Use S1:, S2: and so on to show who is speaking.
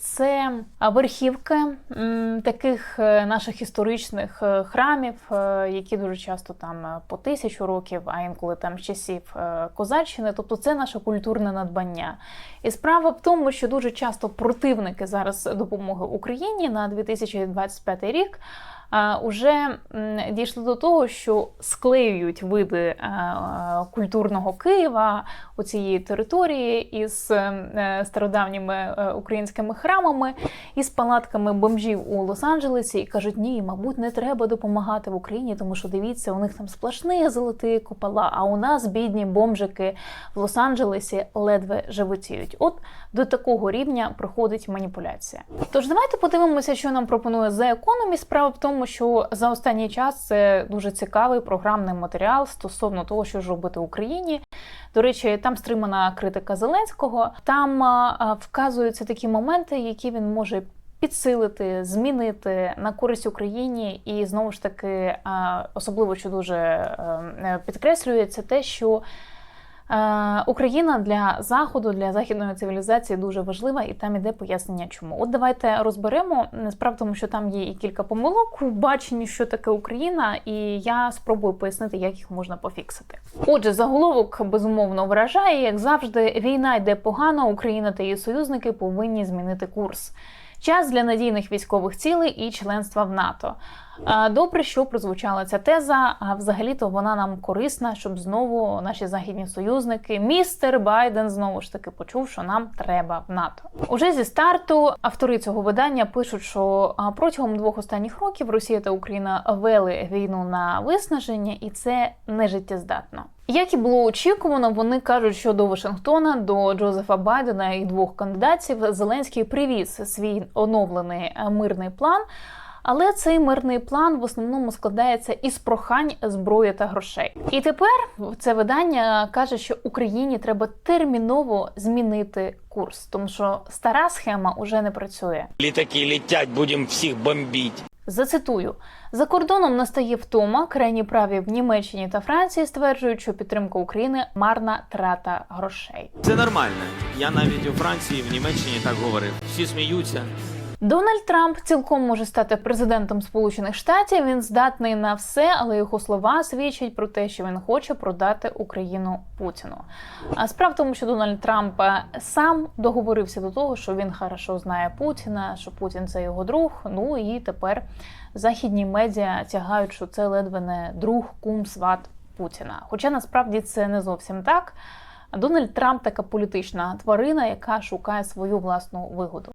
S1: це верхівки таких е, наших історичних е, храмів, е, які дуже часто там по тисячу років, а інколи там часів козаччини. Тобто це наше культурне надбання. І справа в тому, що дуже часто противники зараз допомоги Україні на 2025 рік. М, дійшли до того, що склеюють види е, е, культурного Києва у цієї території із е, стародавніми українськими храмами, із палатками бомжів у Лос-Анджелесі і кажуть, ні, мабуть, не треба допомагати в Україні, тому що дивіться, у них там сплошні золоті купола, а у нас бідні бомжики в Лос-Анджелесі ледве животіють. От до такого рівня проходить маніпуляція. Тож давайте подивимося, що нам пропонує The Economist. Справа в тому, що за останній час це дуже цікавий програмний матеріал стосовно того, що ж робити в Україні. До речі, там стримана критика Зеленського. Там вказуються такі моменти, які він може підсилити, змінити на користь Україні, і знову ж таки, особливо що дуже е, підкреслюється, те, що Україна для заходу, для західної цивілізації дуже важлива, і там іде пояснення, чому. От давайте розберемо. Справа тому, що там є і кілька помилок у баченні, що таке Україна, і я спробую пояснити, як їх можна пофіксити. Отже, заголовок безумовно вражає, як завжди, війна йде погано. Україна та її союзники повинні змінити курс. Час для надійних військових цілей і членства в НАТО. Добре, що прозвучала ця теза. А взагалі-то вона нам корисна, щоб знову наші західні союзники, містер Байден, знову ж таки почув, що нам треба в НАТО. Уже зі старту автори цього видання пишуть, що протягом двох останніх років Росія та Україна вели війну на виснаження, і це не життєздатно. Як і було очікувано, вони кажуть, що до Вашингтона, до Джозефа Байдена і двох кандидатів Зеленський привіз свій оновлений е, мирний план. Але цей мирний план в основному складається із прохань зброї та грошей. І тепер це видання каже, що Україні треба терміново змінити курс, тому що стара схема уже не працює.
S2: Літаки летять, будемо всіх бомбити.
S1: Зацитую: за кордоном настає втома. Крайні праві в Німеччині та Франції стверджують, що підтримка України марна трата грошей.
S3: Це нормально. Я навіть у Франції, в Німеччині так говорив. Всі сміються.
S1: Дональд Трамп цілком може стати президентом Сполучених Штатів. Він здатний на все, але його слова свідчать про те, що він хоче продати Україну Путіну. А справа в тому, що Дональд Трамп е, сам договорився до того, що він хорошо знає Путіна, що Путін це його друг. Ну і тепер західні медіа тягають, що це ледве не друг кум сват Путіна. Хоча насправді це не зовсім так. Дональд Трамп така політична тварина, яка шукає свою власну вигоду.